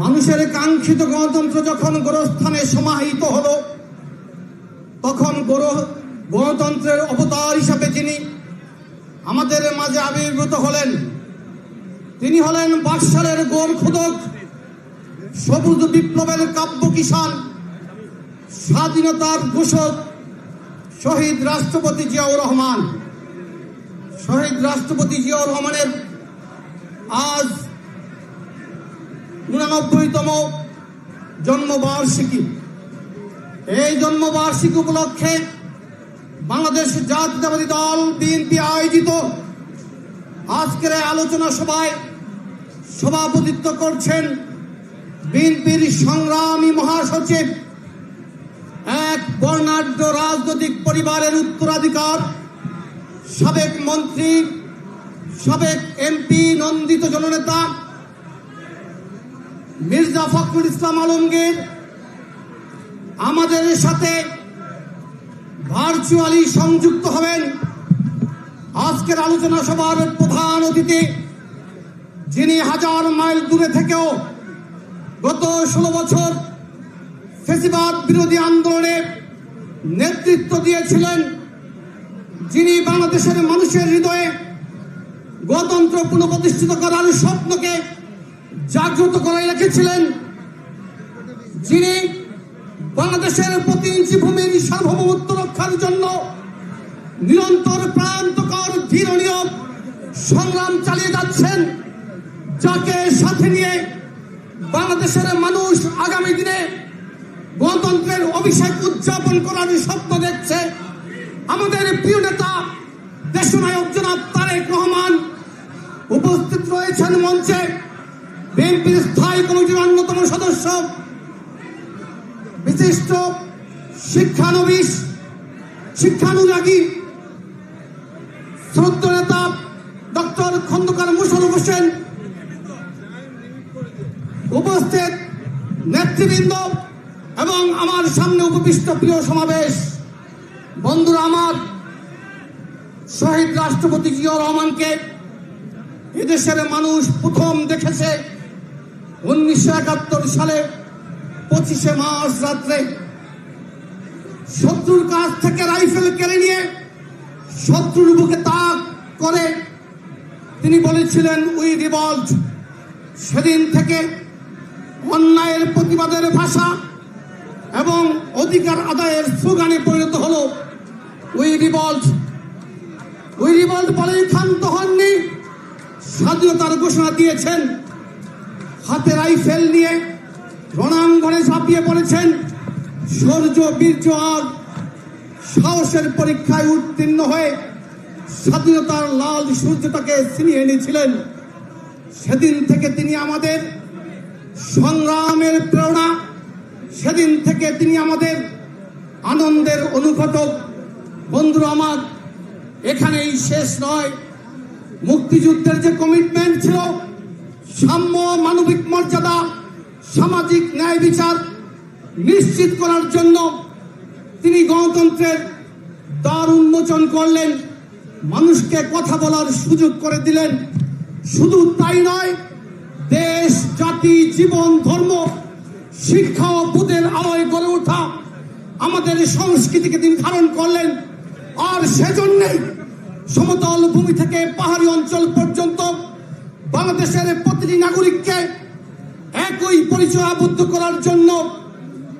মানুষের কাঙ্ক্ষিত গণতন্ত্র যখন গোরস্থানে সমাহিত হলো, তখন গণতন্ত্রের অবতার হিসাবে যিনি আমাদের মাঝে আবির্ভূত হলেন। তিনি হলেন বাকশালের গোর খুদক, সবুজ বিপ্লবের কাব্য কিষান স্বাধীনতার ঘোষক শহীদ রাষ্ট্রপতি জিয়াউর রহমান। শহীদ রাষ্ট্রপতি জিয়াউর রহমানের আজ উনানব্বইতম জন্মবার্ষিকী। এই জন্মবার্ষিকী উপলক্ষে বাংলাদেশ জাতীয়তাবাদী দল, বিএনপি আয়োজিত আজকের আলোচনা সভায় সভাপতিত্ব করছেন বিএনপির সংগ্রামী মহাসচিব এক বর্ণাঢ্য রাজনৈতিক পরিবারের উত্তরাধিকার, সাবেক মন্ত্রী, সাবেক এমপি, নন্দিত জননেতা মির্জা ফখরুল ইসলাম আলমগীর আমাদের সাথে ভার্চুয়ালি সংযুক্ত হবেন। আজকের আলোচনা সভার প্রধান অতিথি যিনি হাজার মাইল দূরে থেকেও গত ষোলো বছর ফেসিবাদ বিরোধী আন্দোলনে নেতৃত্ব দিয়েছিলেন, যিনি বাংলাদেশের মানুষের হৃদয়ে গণতন্ত্র পুনঃপ্রতিষ্ঠিত করার স্বপ্নকে জাগ্রত করে রেখেছিলেন যিনি বাংলাদেশের প্রতি ইঞ্চি ভূমির সার্বভৌমত্ব রক্ষার জন্য নিরন্তর প্রান্তকর ধীর নিয়ম সংগ্রাম চালিয়ে যাচ্ছেন, যাকে সাথে নিয়ে বাংলাদেশের মানুষ আগামী দিনে গণতন্ত্রের অভিষেক উদযাপন করার স্বপ্ন দেখছে। আমাদের প্রিয় নেতা, দেশনায়ক জনাব তারেক রহমান উপস্থিত রয়েছেন মঞ্চে। বিএনপির স্থায়ী কমিটির অন্যতম সদস্য, বিশিষ্ট শিক্ষানবিশ, শিক্ষানুরাগী শ্রদ্ধ নেতা ডক্টর খন্দকার মুশারফ হোসেন উপস্থিত নেতৃবৃন্দ এবং আমার সামনে উপবিষ্ট প্রিয় সমাবেশ। বন্ধুরা আমার, শহীদ রাষ্ট্রপতি জিয়াউর রহমানকে এদেশের মানুষ প্রথম দেখেছে। উনিশশো একাত্তর সালে পঁচিশে মার্চ রাত্রে শত্রুর কাছ থেকে রাইফেল কেড়ে নিয়ে শত্রুর বুকে তাক করে তিনি বলেছিলেন, উই রিভল্ট। সেদিন থেকে অন্যায়ের প্রতিবাদের ভাষা এবং অধিকার আদায়ের স্লোগানে পরিণত হলো, উই রিভল্ট। উই রিভল্ট বলেই ক্ষান্ত হননি, স্বাধীনতার ঘোষণা দিয়েছেন। হাতে রাইফেল নিয়ে রণাঙ্গনে ঝাঁপিয়ে পড়েছেন। শৌর্য বীর্য আর সাহসের পরীক্ষায় উত্তীর্ণ হয়ে স্বাধীনতার লাল সূর্যটাকে ছিনিয়ে এনেছিলেন। সেদিন থেকে তিনি আমাদের সংগ্রামের প্রেরণা। সেদিন থেকে তিনি আমাদের আনন্দের অনুঘটক। বন্ধুরা আমার এখানেই শেষ নয়। মুক্তিযুদ্ধের যে কমিটমেন্ট ছিল সাম্য মানবিক মর্যাদা, সামাজিক ন্যায় বিচার নিশ্চিত করার জন্য তিনি গণতন্ত্রের দ্বার উন্মোচন করলেন, মানুষকে কথা বলার সুযোগ করে দিলেন। শুধু তাই নয়, দেশ, জাতি, জীবন, ধর্ম, শিক্ষা ও বোধের আলোয় গড়ে ওঠা আমাদের সংস্কৃতিকে তিনি ধারণ করলেন। আর সেজন্যই সমতল ভূমি থেকে পাহাড়ি অঞ্চল পর্যন্ত বাংলাদেশের প্রতিটি নাগরিককে একই পরিচয় আবদ্ধ করার জন্য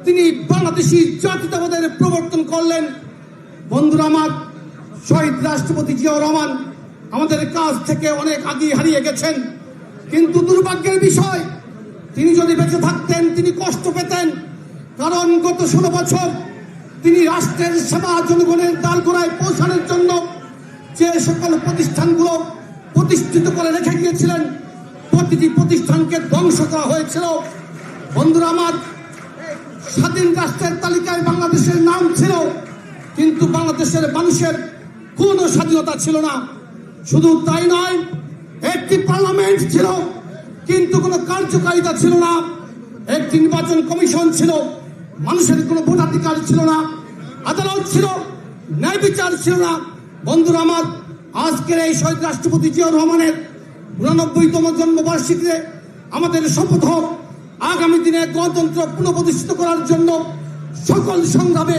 তিনি বাংলাদেশি জাতীয়তাবাদের প্রবর্তন করলেন। বন্ধুরা আমার, শহীদ রাষ্ট্রপতি জিয়াউর রহমান আমাদের কাছ থেকে অনেক আগে হারিয়ে গেছেন। কিন্তু দুর্ভাগ্যের বিষয়, তিনি যদি বেঁচে থাকতেন, তিনি কষ্ট পেতেন। কারণ গত ষোলো বছর তিনি রাষ্ট্রের সেবা জনগণের দ্বার গোড়ায় পৌঁছানোর জন্য যে সকল প্রতিষ্ঠানগুলো প্রতিষ্ঠিত করে রেখে গিয়েছিলেন। প্রতিটি প্রতিষ্ঠানকে ধ্বংস করা হয়েছিল। বন্ধুরা, আমার স্বাধীন রাষ্ট্রের তালিকায় বাংলাদেশের নাম ছিল, কিন্তু বাংলাদেশের মানুষের কোনো স্বাধীনতা ছিল না। শুধু তাই নয়, একটি পার্লামেন্ট ছিল, কিন্তু কোনো কার্যকারিতা ছিল না। একটি নির্বাচন কমিশন ছিল, মানুষের কোনো ভোটাধিকার ছিল না। আদালত ছিল, ন্যায় বিচার ছিল না। বন্ধুরা, আমার আজকের এই শহীদ রাষ্ট্রপতি জিয়াউর রহমানের উনানব্বইতম জন্মবার্ষিকীতে আমাদের শপথ হোক। আগামী দিনে গণতন্ত্র পুনঃপ্রতিষ্ঠিত করার জন্য সকল সংগ্রামে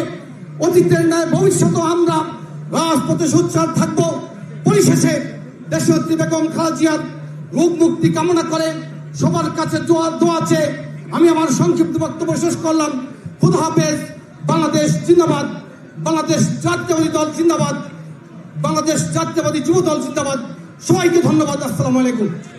অতীতের ন্যায় ভবিষ্যতেও আমরা রাজপথে সোচ্চার থাকব। পরিশেষে দেশনেত্রী বেগম খালেজিয়ার রোগ মুক্তি কামনা করে সবার কাছে দোয়া দোয়া আমি আমার সংক্ষিপ্ত বক্তব্য শেষ করলাম। খুদা হাফেজ, বাংলাদেশ জিন্দাবাদ, বাংলাদেশ জাতীয়বাদী দল জিন্দাবাদ। বাংলাদেশ জাতীয়বাদী যুব দল জিন্দাবাদ। সবাইকে ধন্যবাদ আসসালামু আলাইকুম।